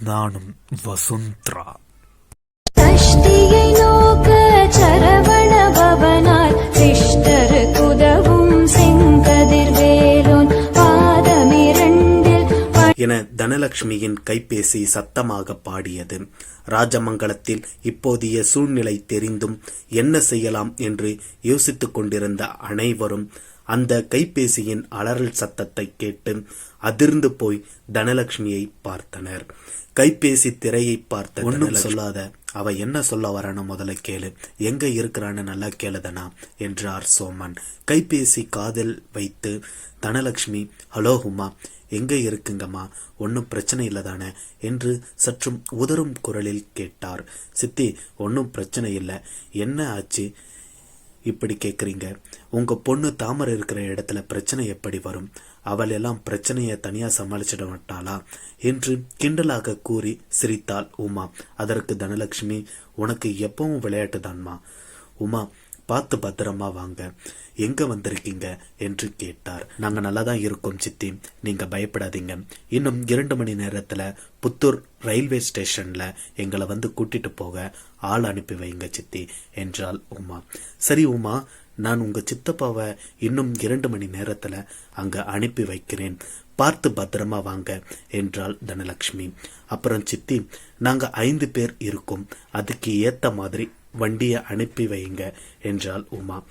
நானும் வசுந்தரா. கஷ்டியை நோக்க சரவண பவனாய் சிஷ்டருக்குதவும் செங்கதிர்வேலோன் பாதமிரண்டில் என தனலட்சுமியின் கைபேசி சத்தமாக பாடியது. ராஜமங்கலத்தில் இப்போதைய சூழ்நிலை தெரிந்தும் என்ன செய்யலாம் என்று யோசித்துக் கொண்டிருந்த அனைவரும் அந்த கைபேசியின் அலறல் சத்தத்தை கேட்டு அதிர்ந்து போய் தனலட்சுமியை பார்த்தனர். கைபேசி திரையை பார்த்த ஒன்றும் சொல்லாத அவ என்ன சொல்ல வரான முதல்ல கேளு. எங்க இருக்கிறான்னு நல்லா கேளுதனா என்றார் சோமன். கைபேசி காதில் வைத்து தனலட்சுமி ஹலோ உமா எங்க இருக்குங்கம்மா? ஒன்றும் பிரச்சனை இல்லை தானே என்று சற்றும் உதறும் குரலில் கேட்டார். சித்தி ஒன்றும் பிரச்சனை இல்லை. என்ன ஆச்சு? இப்படி கேட்குறீங்க உங்கள் பொண்ணு தாமரை இருக்கிற இடத்துல பிரச்சனை எப்படி வரும்? அவள் எல்லாம் பிரச்சனையை தனியாக சமாளிச்சிட மாட்டாளா? என்று கிண்டலாக கூறி சிரித்தாள் உமா. அதற்கு தனலட்சுமி உனக்கு எப்பவும் விளையாட்டு தான்மா உமா பார்த்து பத்திரமா வாங்க. எங்க வந்திருக்கீங்க? என்று கேட்டார். நாங்க நல்லா தான் இருக்கோம் சித்தி. நீங்க பயப்படாதீங்க. இன்னும் இரண்டு மணி நேரத்துல புத்தூர் ரயில்வே ஸ்டேஷன்ல எங்களை வந்து கூட்டிட்டு போக ஆள் அனுப்பி வைங்க சித்தி என்றாள் உமா. சரி உமா நான் உங்க சித்தப்பாவை இன்னும் இரண்டு மணி நேரத்துல அங்க அனுப்பி வைக்கிறேன். பார்த்து பத்திரமா வாங்க என்றாள் தனலட்சுமி அப்புறம் சித்தி நாங்க ஐந்து பேர் இருக்கோம். அதுக்கு ஏத்த மாதிரி வண்டியை அனுப்பி வைங்க என்றாள் உமா.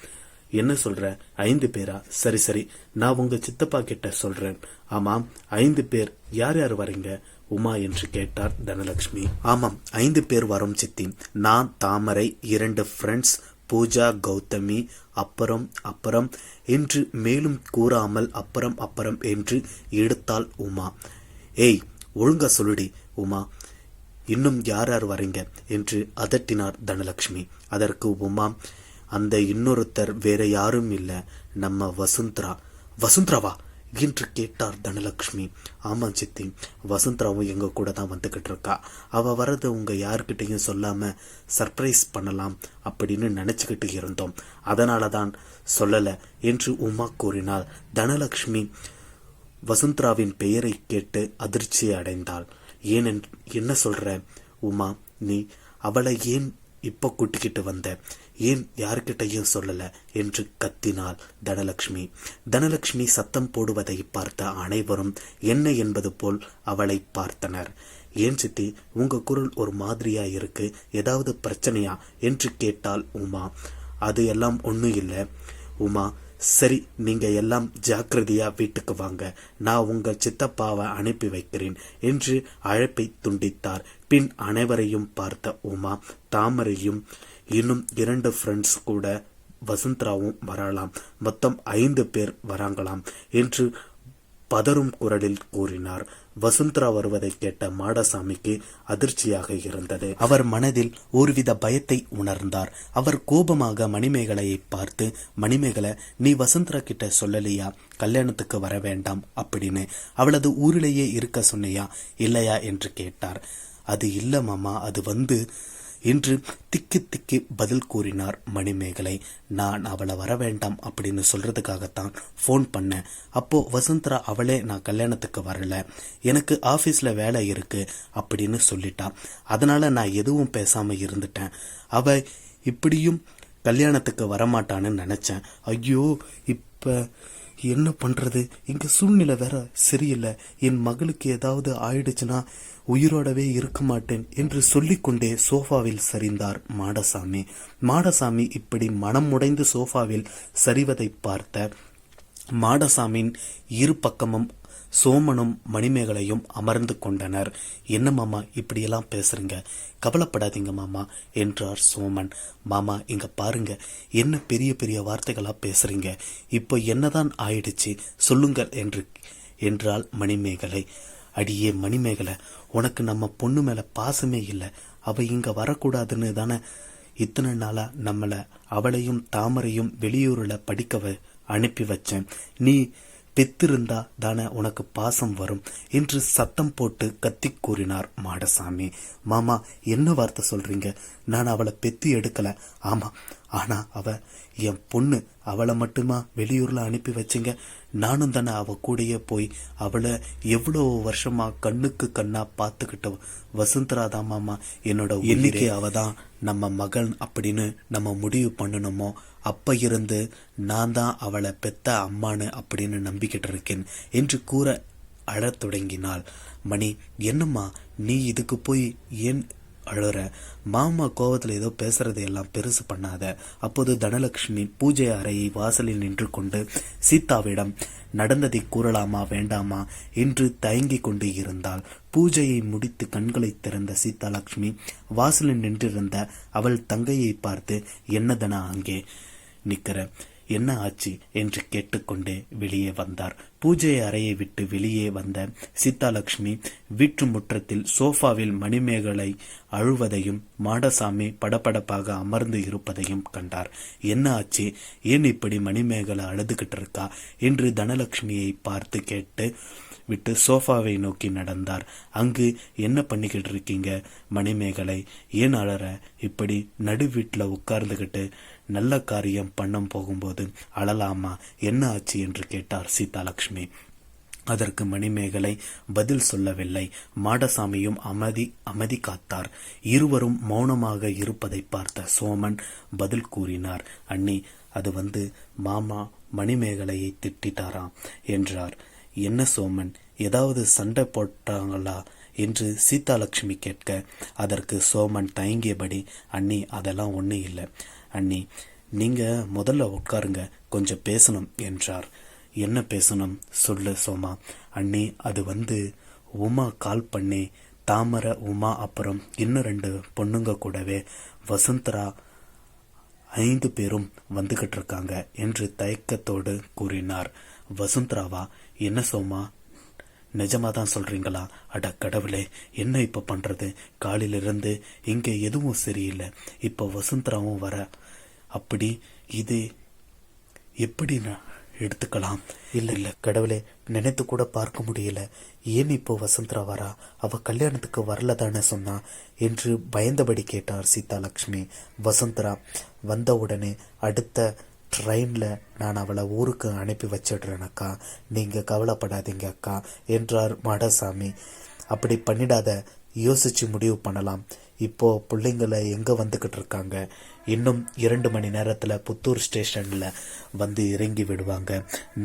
என்ன சொல்ற? ஐந்து பேரா? சரி சரி. நான் உங்க சித்தப்பா கிட்ட சொல்றேன். ஆமாம். ஐந்து பேர் யார் யார் வரீங்க? உமா என்று கேட்டார் தனலட்சுமி ஆமாம். ஐந்து பேர் வரும் சித்தி. நான் தாமரை இரண்டு ஃப்ரெண்ட்ஸ் பூஜா கௌதமி அப்புறம் அப்புறம் என்று மேலும் கூறாமல் அப்புறம் அப்புறம் என்று எடுத்தாள் உமா. ஏய் ஒழுங்கா சொல்லுடி உமா. இன்னும் யார் யார் வரீங்க? என்று அதட்டினார் தனலட்சுமி அதற்கு உமா அந்த இன்னொருத்தர் வேற யாரும் இல்லை நம்ம வசுந்தரா. வசுந்தராவா? என்று கேட்டார் தனலட்சுமி ஆமாம் சித்தி வசுந்தராவும் எங்க கூட தான் வந்துகிட்டு இருக்கா. அவ வரது உங்க யார்கிட்டயும் சொல்லாம சர்ப்ரைஸ் பண்ணலாம் அப்படின்னு நினைச்சுக்கிட்டு இருந்தோம். அதனால தான் சொல்லல என்று உமா கூறினாள். தனலட்சுமி வசுந்தராவின் பெயரை கேட்டு அதிர்ச்சி அடைந்தாள். ஏன் என்ன சொல்ற? உமா நீ அவளை ஏன் இப்ப கூட்டிக்கிட்டு வந்த? ஏன் யாருக்கிட்டையும் சொல்லல? என்று கத்தினாள் தனலட்சுமி தனலட்சுமி சத்தம் போடுவதை பார்த்த அனைவரும் என்ன என்பது போல் அவளை பார்த்தனர். ஏன் சித்தி உங்க குரல் ஒரு மாதிரியா இருக்கு? ஏதாவது பிரச்சனையா? என்று கேட்டாள் உமா. அது எல்லாம் ஒன்றும் இல்லை. உமா சரி நீங்க எல்லாம் ஜாக்கிரதையா வீட்டுக்கு வாங்க. நான் உங்கள் சித்தப்பாவை அனுப்பி வைக்கிறேன் என்று அழைப்பை துண்டித்தார். பின் அனைவரையும் பார்த்த உமா தாமரையும் இன்னும் இரண்டு ஃப்ரெண்ட்ஸ் கூட வசுந்தராவும் வரலாம் மொத்தம் ஐந்து பேர் வராங்களாம் என்று பதறும் குரலில் கூறினார் வசுந்தரா வருவதை கேட்ட மாடசாமிக்கு அதிர்ச்சியாக இருந்தது. அவர் மனதில் ஒருவித பயத்தை உணர்ந்தார். அவர் கோபமாக மணிமேகலையை பார்த்து மணிமேகலை நீ வசுந்தரா கிட்ட சொல்லலையா? கல்யாணத்துக்கு வர வேண்டாம் அப்படின்னு அவளது ஊரிலேயே இருக்க சொன்னியா? இல்லையா? என்று கேட்டார். அது இல்ல மாமா அது வந்து என்று திக்கி திக்கி பதில் கூறினார் மணிமேகலை. நான் அவளை வர வேண்டாம் அப்படின்னு சொல்றதுக்காகத்தான் ஃபோன் பண்ணேன் அப்போ வசுந்தரா அவளே நான் கல்யாணத்துக்கு வரல. எனக்கு ஆபீஸ்ல வேலை இருக்கு அப்படின்னு சொல்லிட்டா. அதனால நான் எதுவும் பேசாம இருந்துட்டேன். அவ இப்படியும் கல்யாணத்துக்கு வரமாட்டான்னு நினைச்சேன். ஐயோ இப்ப என்ன பண்றது? இங்க சூழ்நிலை வேற சரியில்லை. என் மகளுக்கு ஏதாவது ஆயிடுச்சுன்னா உயிரோடவே இருக்க மாட்டேன் என்று சொல்லிக்கொண்டே சோஃபாவில் சரிந்தார் மாடசாமி. மாடசாமி இப்படி மனம் உடைந்து சோஃபாவில் சரிவதை பார்த்த மாடசாமியின் இரு பக்கமும் சோமனும் மணிமேகலையும் அமர்ந்து கொண்டனர். என்ன மாமா இப்படியெல்லாம் பேசுறீங்க? கவலைப்படாதீங்க மாமா என்றார் சோமன். மாமா இங்க பாருங்க என்ன பெரிய பெரிய வார்த்தைகளா பேசுறீங்க? இப்போ என்னதான் ஆயிடுச்சு? சொல்லுங்கள் என்று என்றாள் மணிமேகலை. அடியே மணிமேகலை உனக்கு நம்ம பொண்ணு மேல பாசமே இல்லை. அவ இங்க வரக்கூடாதுன்னு தானே இத்தனை நாளா நம்மள அவளையும் தாமரையும் வெளியூர்ல படிக்கவ அனுப்பி வச்சேன். நீ பெத்திருந்தா தானே உனக்கு பாசம் வரும் என்று சத்தம் போட்டு கத்தி கூறினார் மாடசாமி. மாமா என்ன வார்த்தை சொல்றீங்க? நான் அவளை பெத்து எடுக்கல. ஆமா ஆனா அவ என் பொண்ணு அவளை மட்டுமா வெளியூர்ல அனுப்பி வச்சிங்க? நானும் தானே அவ கூடயே போய் அவளை எவ்வளோ வருஷமா கண்ணுக்கு கண்ணா பார்த்துக்கிட்ட வசுந்தரா தான் மாமா என்னோட எண்ணிக்கை அவ தான் நம்ம மகன் அப்படின்னு நம்ம முடிவு பண்ணணுமோ? அப்போ இருந்து நான் தான் அவளை பெத்த அம்மானு அப்படின்னு நம்பிக்கிட்டு இருக்கேன் என்று கூற அழத் தொடங்கினாள். மணி என்னம்மா நீ இதுக்கு போய் ஏன் அழுற? மாமா கோவத்துல ஏதோ பேசுறதை எல்லாம் பெருசு பண்ணாத. அப்போது தனலட்சுமி பூஜை அறையை வாசலில் நின்று கொண்டு சீதாவிடம் நடந்ததை கூறலாமா வேண்டாமா என்று தயங்கிக் கொண்டு இருந்தாள். பூஜையை முடித்து கண்களை திறந்த சீதாலட்சுமி வாசலில் நின்றிருந்த அவள் தங்கையை பார்த்து என்னதனா அங்கே நிற்கிற என்ன ஆச்சு என்று கேட்டுக்கொண்டே வெளியே வந்தார். பூஜை அறையை விட்டு வெளியே வந்த சீதாலட்சுமி வீட்டு முற்றத்தில் சோஃபாவில் மணிமேகலை அழுவதையும் மாடசாமி படபடப்பாக அமர்ந்து இருப்பதையும் கண்டார். என்ன ஆச்சு? ஏன் இப்படி மணிமேகலை அழுதுகிட்டு இருக்கா? என்று தனலட்சுமியை பார்த்து கேட்டு விட்டு சோஃபாவை நோக்கி நடந்தார். அங்கு என்ன பண்ணிக்கிட்டு இருக்கீங்க மணிமேகலை ஏன் அழற இப்படி நடு வீட்டில் உட்கார்ந்துகிட்டு நல்ல காரியம் பண்ணம் போகும்போது அழலாமா? என்ன ஆச்சு? என்று கேட்டார் சீதாலட்சுமி அதற்கு மணிமேகலை பதில் சொல்லவில்லை. மாடசாமியும் அமைதி அமைதி காத்தார். இருவரும் மௌனமாக இருப்பதை பார்த்த சோமன் பதில் கூறினார். அண்ணி அது வந்து மாமா மணிமேகலையை திட்டிட்டாராம் என்றார். என்ன சோமன்? ஏதாவது சண்டை போட்டாங்களா? என்று சீதாலட்சுமி கேட்க அதற்கு சோமன் தயங்கியபடி அண்ணி அதெல்லாம் ஒன்றும் இல்லை. அண்ணி நீங்க முதல்ல உட்காருங்க கொஞ்சம் பேசணும் என்றார். என்ன பேசணும்? சொல்லு சோமா. அண்ணி அது வந்து உமா கால் பண்ணி தாமரை உமா அப்புறம் இன்னும் ரெண்டு பொண்ணுங்க கூடவே வசந்தரா ஐந்து பேரும் வந்துகிட்டு இருக்காங்க என்று தயக்கத்தோடு கூறினார். வசுந்தராவா என்ன சோமா? நிஜமா தான் சொல்றீங்களா? அட கடவுளே என்ன இப்ப பண்றது? காலிலிருந்து இங்க எதுவும் சரியில்லை. இப்ப வசுந்தராவும் வர. அப்படி இது எப்படி நான் எடுத்துக்கலாம்? இல்ல இல்ல கடவுளே நினைத்து கூட பார்க்க முடியல. ஏன் இப்போ வசந்தரா வரா? அவ கல்யாணத்துக்கு வரல தானே சொன்னா? என்று பயந்தபடி கேட்டார் சீதாலட்சுமி வசந்தரா வந்த உடனே அடுத்த ட்ரெயினில் நான் அவளை ஊருக்கு அனுப்பி வச்சிடுறேன் அக்கா நீங்கள் கவலைப்படாதீங்க அக்கா என்றார் மாடசாமி. அப்படி பண்ணிடாத யோசிச்சு முடிவு பண்ணலாம். இப்போ பிள்ளைங்களை எங்கே வந்துக்கிட்டு இருக்காங்க? இன்னும் இரண்டு மணி நேரத்தில் புத்தூர் ஸ்டேஷனில் வந்து இறங்கி விடுவாங்க.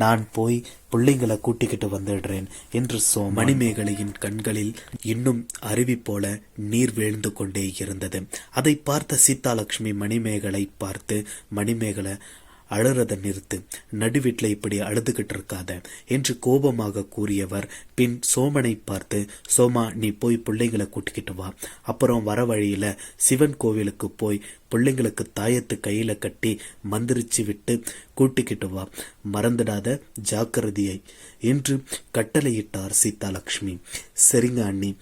நான் போய் பிள்ளைங்களை கூட்டிக்கிட்டு வந்துடுறேன் என்று சோ மணிமேகலையின் கண்களில் இன்னும் அருவி போல நீர் வீழ்ந்து கொண்டே இருந்தது. அதை பார்த்த சீதாலட்சுமி மணிமேகலை பார்த்து மணிமேகலை அழறதை நிறுத்து நடுவீட்டில் இப்படி அழுதுகிட்டு இருக்காத என்று கோபமாக கூறியவர். பின் சோமனை பார்த்து சோமா நீ போய் பிள்ளைங்களை கூட்டிக்கிட்டு வா. அப்புறம் வர வழியில் சிவன் கோவிலுக்கு போய் பிள்ளைங்களுக்கு தாயத்து கையில் கட்டி மந்திரிச்சு விட்டு கூட்டிக்கிட்டு வா. மறந்துடாத ஜாக்கிரதையை என்று கட்டளையிட்டார் சீதாலட்சுமி சரிங்க அண்ணி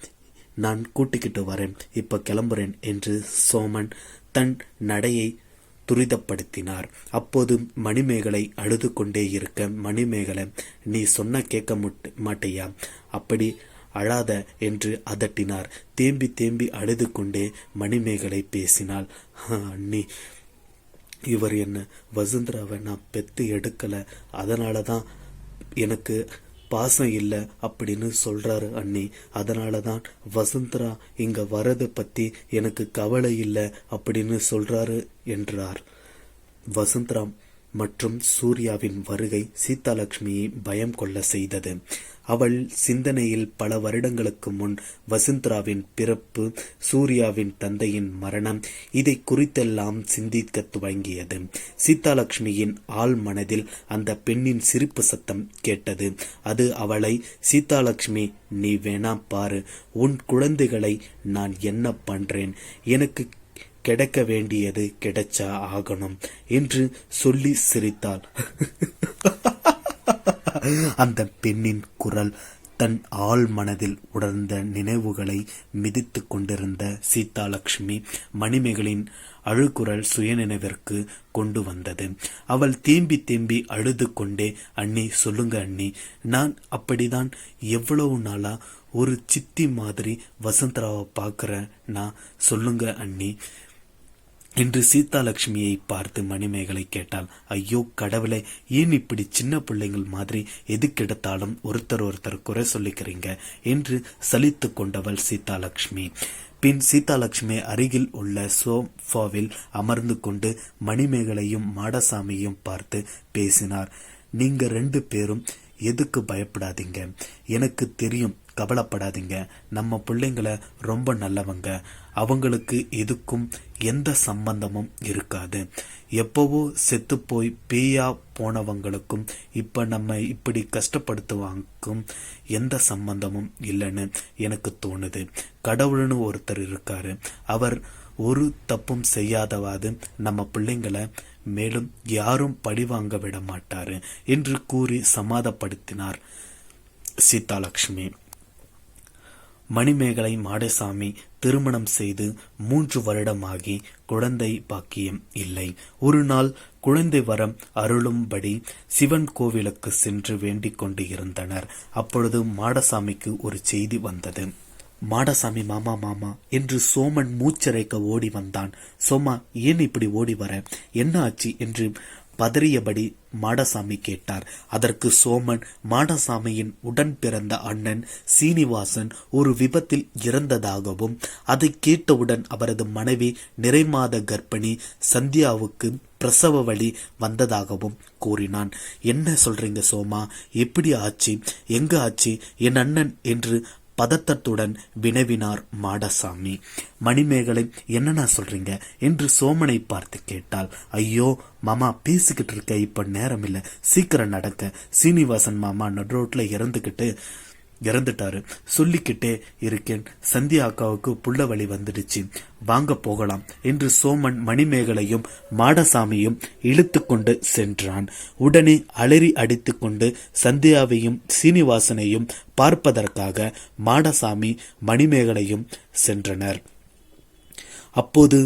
நான் கூட்டிக்கிட்டு வரேன் இப்போ கிளம்புறேன் என்று சோமன் தன் நடையை துரிதப்படுத்தினார். அப்போது மணிமேகலை அழுது கொண்டே இருக்க மணிமேகலை நீ சொன்ன கேட்க மாட்டையா? அப்படி அழாத என்று அதட்டினார். தேம்பி தேம்பி அழுது கொண்டே மணிமேகலை பேசினாள். அண்ணி இவர் என்ன வசுந்தராவை நான் பெத்து எடுக்கல. அதனால தான் எனக்கு பாசம் இல்லை அப்படின்னு சொல்றாரு அண்ணி. அதனால தான் வசுந்தரா இங்க வரதை பத்தி எனக்கு கவலை இல்லை அப்படின்னு சொல்றாரு என்றார். வசந்தராம் மற்றும் சூர்யாவின் வருகை சீதாலட்சுமியை பயம் கொள்ள செய்தது. அவள் சிந்தனையில் பல வருடங்களுக்கு முன் வசுந்தராவின் பிறப்பு சூர்யாவின் தந்தையின் மரணம் இதை குறித்தெல்லாம் சிந்திக்க துவங்கியது. சீதாலட்சுமியின் ஆள் மனதில் அந்த பெண்ணின் சிரிப்பு சத்தம் கேட்டது. அது அவளை சீதாலட்சுமி நீ வேணா பாரு. உன் குழந்தைகளை நான் என்ன பண்றேன்? எனக்கு கிடைக்க வேண்டியது கிடைச்சா ஆகணும் என்று சொல்லி சிரித்தாள். அந்த பெண்ணின் குரல் தன் ஆழ் மனதில் உணர்ந்த நினைவுகளை மிதித்து கொண்டிருந்த சீதாலட்சுமி மணிமேகலின் அழுகுரல் சுயநினைவிற்கு கொண்டு வந்தது. அவள் தேம்பி தேம்பி அழுது கொண்டே அண்ணி சொல்லுங்க அண்ணி நான் அப்படிதான் எவ்வளவு நாளா ஒரு சித்தி மாதிரி வசந்தராவை பார்க்குறேன் நான் சொல்லுங்க அண்ணி என்று சீதாலட்சுமியை பார்த்து மணிமேகலை கேட்டாள் ஐயோ கடவுளே ஏன் இப்படி சின்ன பிள்ளைங்கள் மாதிரி எதுக்கெடுத்தாலும் ஒருத்தர் ஒருத்தர் குறை சொல்லிக்கிறீங்க? என்று சலித்து கொண்டவள் சீதாலட்சுமி பின் சீதாலட்சுமி அருகில் உள்ள சோஃபாவில் அமர்ந்து கொண்டு மணிமேகலையும் மாடசாமியும் பார்த்து பேசினார். நீங்க ரெண்டு பேரும் எதுக்கு பயப்படாதீங்க? எனக்கு தெரியும் கவலைப்படாதீங்க. நம்ம பிள்ளைங்களை ரொம்ப நல்லவங்க. அவங்களுக்கு எதுக்கும் எந்த சம்பந்தமும் இருக்காது. எப்போவோ செத்து போய் பேயா போனவங்களுக்கும் இப்ப நம்ம இப்படி கஷ்டப்படுத்துவாங்களுக்கும் எந்த சம்பந்தமும் இல்லைன்னு எனக்கு தோணுது. கடவுள்னு ஒருத்தர் இருக்காரு. அவர் ஒரு தப்பும் செய்யாதவாது நம்ம பிள்ளைங்களை மேலும் யாரும் பழிவாங்க விட மாட்டாரு என்று கூறி சமாதப்படுத்தினார் சீதாலட்சுமி மணிமேகலை மாடசாமி திருமணம் செய்து மூன்று வருடமாகி குழந்தை பாக்கியம் இல்லை. ஒரு நாள் குழந்தை வரம் அருளும்படி சிவன் கோவிலுக்கு சென்று வேண்டிக் கொண்டு இருந்தனர். அப்பொழுது மாடசாமிக்கு ஒரு செய்தி வந்தது. மாடசாமி மாமா மாமா என்று சோமன் மூச்சரைக்க ஓடி வந்தான். சோமா ஏன் இப்படி ஓடி வர? என்ன ஆச்சு? என்று பதறியபடி மாடசாமி கேட்டார். அதற்கு சோமன் மாடசாமியின் உடன் பிறந்த அண்ணன் சீனிவாசன் ஒரு விபத்தில் இறந்ததாகவும் அதை கேட்டவுடன் அவரது மனைவி நிறைமாத கர்ப்பிணி சந்தியாவுக்கு பிரசவ வழி வந்ததாகவும் கூறினான். என்ன சொல்றீங்க சோமா? எப்படி ஆச்சு? எங்க ஆச்சு? என் அண்ணன் என்று பதத்தத்துடன் வினவினார் மாடசாமி. மணிமேகலை என்னண்ணா சொல்றீங்க? என்று சோமனை பார்த்து கேட்டாள். ஐயோ மாமா பேசிக்கிட்டு இருக்க இப்ப நேரம் இல்லை சீக்கிரம் நடக்க. சீனிவாசன் மாமா நடுரோட்ல இறந்துகிட்டு இறந்துட்டாரு. சொல்லிக்கிட்டே இருக்கேன். சந்தியா அக்காவுக்கு புள்ள வழி வந்துடுச்சு. வாங்க போகலாம் என்று சோமன் மணிமேகலையும் மாடசாமியும் இழுத்து கொண்டு சென்றான். உடனே அலறி அடித்துக்கொண்டு சந்தியாவையும் சீனிவாசனையும் பார்ப்பதற்காக மாடசாமி மணிமேகலையும் சென்றனர். அப்போது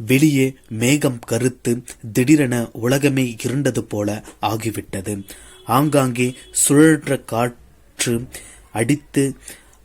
வெளியே மேகம் கருத்து திடீரென உலகமே இருண்டது போல ஆகிவிட்டது. ஆங்காங்கே சுழற்ற காற்று அடித்து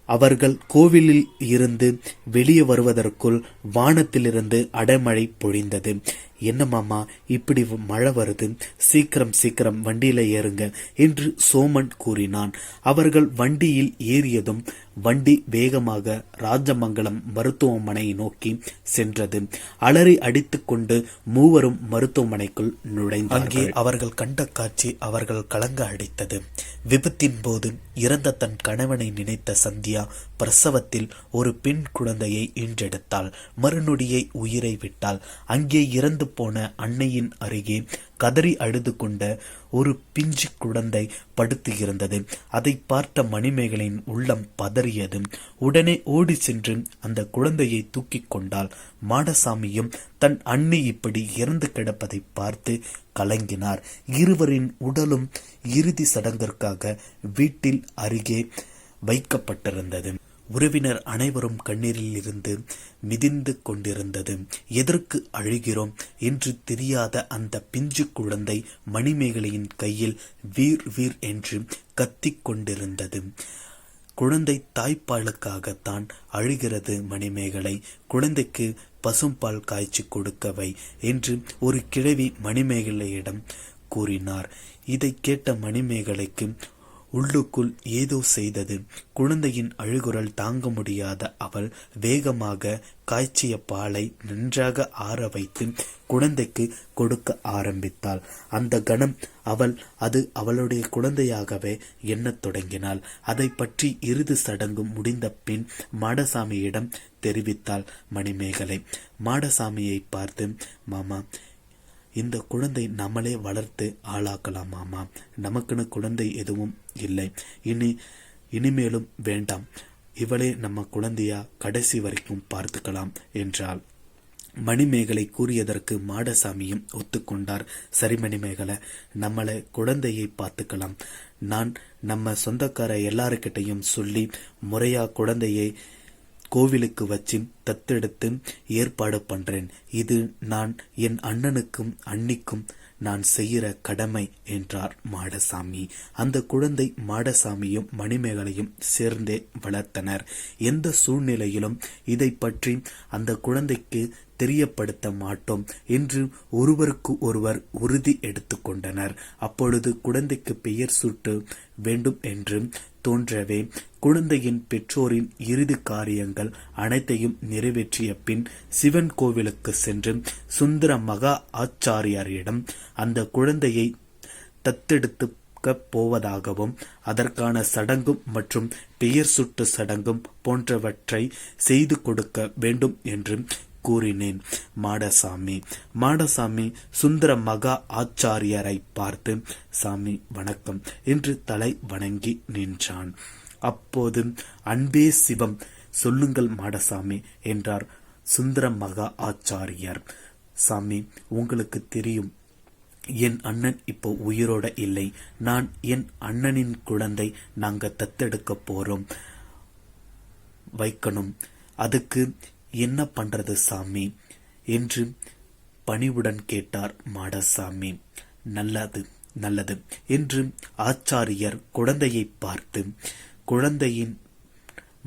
அவர்கள் கோவிலில் இருந்து வெளியே வருவதற்குள் வானத்திலிருந்து அடைமழை பொழிந்தது. என்ன மாமா இப்படி மழை வருது சீக்கிரம் சீக்கிரம் வண்டியில ஏறுங்க என்று சோமன் கூறினான். அவர்கள் வண்டியில் ஏறியதும் வண்டி வேகமாக ராஜமங்கலம் மருத்துவமனை நோக்கி சென்றது. அலறி அடித்துக்கொண்டு மூவரும் மருத்துவமனைக்குள் நுழைந்தார்கள். அங்கே அவர்கள் கண்ட காட்சி அவர்கள் கலங்க அடித்தது. விபத்தின் போது இறந்த தன் கணவனை நினைத்த சந்தியா பிரசவத்தில் ஒரு பெண் குழந்தையை ஈன்றெடுத்தாள் மறுநொடியை உயிரை விட்டாள். அங்கே இறந்து போன அன்னையின் அருகே கதறி அழுது கொண்ட ஒரு பிஞ்சு குழந்தை படுத்து இருந்தது அதை பார்த்த மணிமேகலின் உள்ளம் பதறியது. உடனே ஓடி சென்று அந்த குழந்தையை தூக்கி கொண்டாள். மாடசாமியும் தன் அண்ணி இப்படி இறந்து கிடப்பதை பார்த்து கலங்கினார். இருவரின் உடலும் இறுதி சடங்கிற்காக வீட்டில் அருகே வைக்கப்பட்டிருந்தது. உறவினர் அனைவரும் கண்ணீரில் இருந்து மிதிந்து கொண்டிருந்தது. எதற்கு அழுகிறோம்? என்று தெரியாத அந்த பிஞ்சு குழந்தை மணிமேகலையின் கையில் வீர் வீர் என்று கத்திக் கொண்டிருந்தது. குழந்தை தாய்ப்பாலுக்காகத்தான் அழுகிறது மணிமேகலை. குழந்தைக்கு பசும்பால் காய்ச்சி கொடுக்கவை என்று ஒரு கிழவி மணிமேகலையிடம் கூறினார். இதை கேட்ட மணிமேகலைக்கு உள்ளுக்குள் ஏதோ செய்தது. குழந்தையின் அழுகுரல் தாங்க முடியாத அவள் வேகமாக காய்ச்சிய பாலை நன்றாக ஆற வைத்து குழந்தைக்கு கொடுக்க ஆரம்பித்தாள். அந்த கணம் அவள் அது அவளுடைய குழந்தையாகவே எண்ணத் தொடங்கினாள். அதை பற்றி இறுதி சடங்கு முடிந்த பின் மாடசாமியிடம் தெரிவித்தாள் மணிமேகலை. மாடசாமியை பார்த்து மாமா இந்த குழந்தை நம்மளே வளர்த்து ஆளாக்கலாம் மாமா நமக்குன்னு குழந்தை எதுவும் இல்லை. இனி இனிமேலும் வேண்டாம். இவளே நம்ம குழந்தையா கடைசி வரைக்கும் பார்த்துக்கலாம் என்றாள். மணிமேகலை கூறியதற்கு மாடசாமியும் ஒத்துக்கொண்டார். சரி மணிமேகலை நம்மளை குழந்தையை பார்த்துக்கலாம். நான் நம்ம சொந்தக்கார எல்லாருக்கிட்டையும் சொல்லி முறையா குழந்தையை கோவிலுக்கு வச்சு தத்தெடுத்து ஏற்பாடு பண்றேன். இது நான் என் அண்ணனுக்கும் அன்னிக்கும் நான் செய்கிற கடமை என்றார் மாடசாமி. அந்த குழந்தை மாடசாமியும் மணிமேகலையும் சேர்ந்தே வளர்த்தனர். எந்த சூழ்நிலையிலும் இதை பற்றி அந்த குழந்தைக்கு தெரியப்படுத்த மாட்டோம் என்று ஒருவருக்கு ஒருவர் உறுதி எடுத்துக்கொண்டனர். அப்பொழுது குழந்தைக்கு பெயர் சுட்டு வேண்டும் என்று தோன்றவே குழந்தையின் பெற்றோரின் இறுதி காரியங்கள் அனைத்தையும் நிறைவேற்றிய பின் சிவன் கோவிலுக்கு சென்று சுந்தர மகா ஆச்சாரியாரிடம் அந்த குழந்தையை தத்தெடுத்து போவதாகவும் அதற்கான சடங்கும் மற்றும் பெயர் சுட்டு சடங்கும் போன்றவற்றை செய்து கொடுக்க வேண்டும் என்று கூறினேன். மாடசாமி மாடசாமி சுந்தர மகா ஆச்சாரியரை பார்த்து சாமி வணக்கம். என்று தலை வணங்கி நின்றான். அப்போது அன்பே சிவம் சொல்லுங்கள் மாடசாமி என்றார் சுந்தர மகா ஆச்சாரியர். சாமி உங்களுக்கு தெரியும் என் அண்ணன் இப்போ உயிரோட இல்லை. நான் என் அண்ணனின் குழந்தை நாங்க தத்தெடுக்க போறோம். வைக்கணும். அதுக்கு என்ன பண்றது சாமி? என்று பணிவுடன் கேட்டார் மாடசாமி. நல்லது நல்லது என்று ஆச்சாரியர் குழந்தையை பார்த்து குழந்தையின்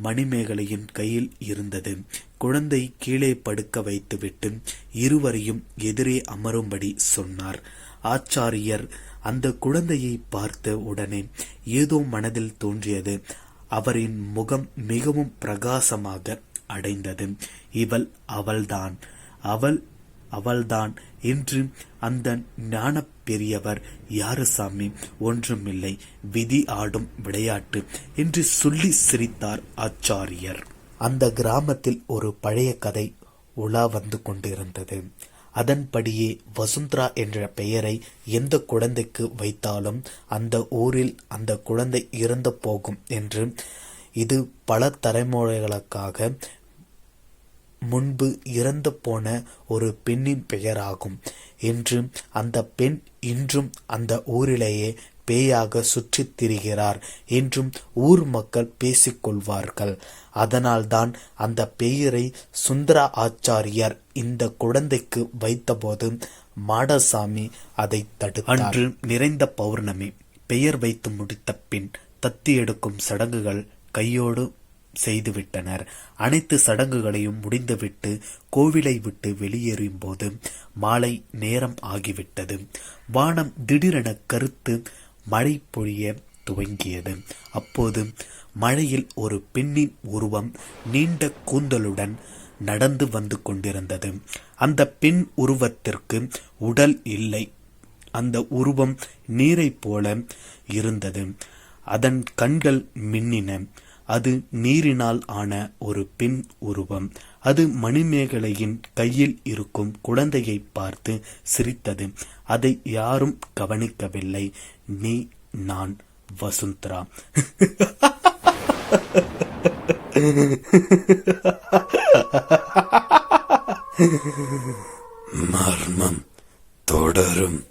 மணிமேகலையின் கையில் இருந்தது. குழந்தை கீழே படுக்க வைத்துவிட்டு இருவரையும் எதிரே அமரும்படி சொன்னார். ஆச்சாரியர் அந்த குழந்தையை பார்த்த உடனே ஏதோ மனதில் தோன்றியது. அவரின் முகம் மிகவும் பிரகாசமாக அடைந்தது. இவள் அவள்தான். அவள் அவள்தான். என்று அந்த ஞான பெரியவர் யாரு சாமி? ஒன்றுமில்லை. விதி ஆடும் விளையாட்டு. என்று சொல்லி சிரித்தார் ஆச்சாரியர். அந்த கிராமத்தில் ஒரு பழைய கதை உலா வந்து கொண்டிருந்தது. அதன்படியே வசுந்தரா என்ற பெயரை எந்த குழந்தைக்கு வைத்தாலும் அந்த ஊரில் அந்த குழந்தை இறந்து போகும் என்று இது பல தலைமுறைகளுக்காக முன்பு இறந்து போன ஒரு பெண்ணின் பெயராகும் என்று அந்த பெண் இன்றும் அந்த ஊரிலேயே பேயாக சுற்றித் திரிகிறார் என்றும் ஊர் மக்கள் பேசிக்கொள்வார்கள் அதனால்தான் அந்த பெயரை சுந்தர ஆச்சாரியார் இந்த குழந்தைக்கு வைத்தபோது மாடசாமி அதை தடு அன்று நிறைந்த பௌர்ணமி பெயர் வைத்து முடித்த பின் தத்தி எடுக்கும் சடங்குகள் கையோடு செய்துவிட்டனர். அனைத்து சடங்குகளையும் முடிந்துவிட்டு கோவிலை விட்டு வெளியேறும் போது மாலை நேரம் ஆகிவிட்டது. வானம் திடீரென கருத்து மழை பொழிய துவங்கியது. அப்போது மழையில் ஒரு பெண்ணின் உருவம் நீண்ட கூந்தலுடன் நடந்து வந்து கொண்டிருந்தது. அந்த பெண் உருவத்திற்கு உடல் இல்லை. அந்த உருவம் நீரைப் போல இருந்தது. அதன் கண்கள் மின்னின. அது நீரினால் ஆன ஒரு பெண் உருவம். அது மணிமேகலையின் கையில் இருக்கும் குழந்தையை பார்த்து சிரித்தது. அதை யாரும் கவனிக்கவில்லை. நீ நான் வசுந்தரா. மர்மம் தொடரும்.